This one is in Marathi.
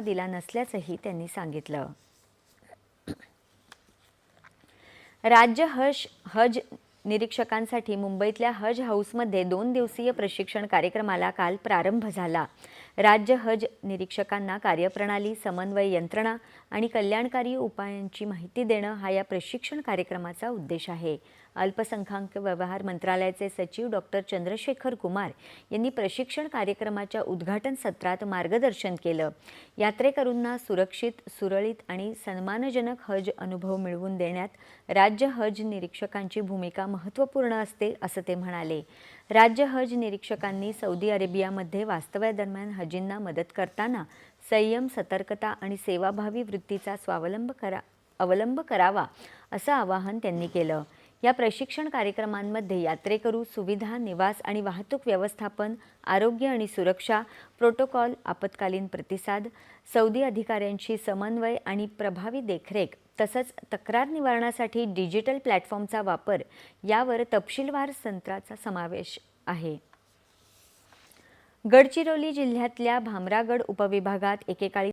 दिला नसल्याचंही त्यांनी सांगितलं. राज्य हज हज निरीक्षकांसाठी मुंबईतल्या हज हाऊसमध्ये दोन दिवसीय प्रशिक्षण कार्यक्रमाला काल प्रारंभ झाला. राज्य हज निरीक्षकांना कार्यप्रणाली समन्वय यंत्रणा आणि कल्याणकारी उपायांची माहिती देणं हा या प्रशिक्षण कार्यक्रमाचा उद्देश आहे. अल्पसंख्याक व्यवहार मंत्रालयाचे सचिव डॉक्टर चंद्रशेखर कुमार यांनी प्रशिक्षण कार्यक्रमाच्या उद्घाटन सत्रात मार्गदर्शन केलं. यात्रेकरूंना सुरक्षित सुरळीत आणि सन्मानजनक हज अनुभव मिळवून देण्यात राज्य हज निरीक्षकांची भूमिका महत्त्वपूर्ण असते असं ते म्हणाले. राज्य हज निरीक्षकांनी सौदी अरेबियामध्ये वास्तव्यादरम्यान हजींना मदत करताना संयम सतर्कता आणि सेवाभावी वृत्तीचा स्वावलंब करा अवलंब करावा असं आवाहन त्यांनी केलं. या प्रशिक्षण कार्यक्रमांमध्ये यात्रेकरू सुविधा निवास आणि वाहतूक व्यवस्थापन आरोग्य आणि सुरक्षा प्रोटोकॉल आपत्कालीन प्रतिसाद सौदी अधिकाऱ्यांशी समन्वय आणि प्रभावी देखरेख तसंच तक्रार निवारणासाठी डिजिटल प्लॅटफॉर्मचा वापर यावर तपशीलवार सत्राचा समावेश आहे. गडचिरोली जिल्ह्यातल्या भामरागड उपविभागात एकेकाळी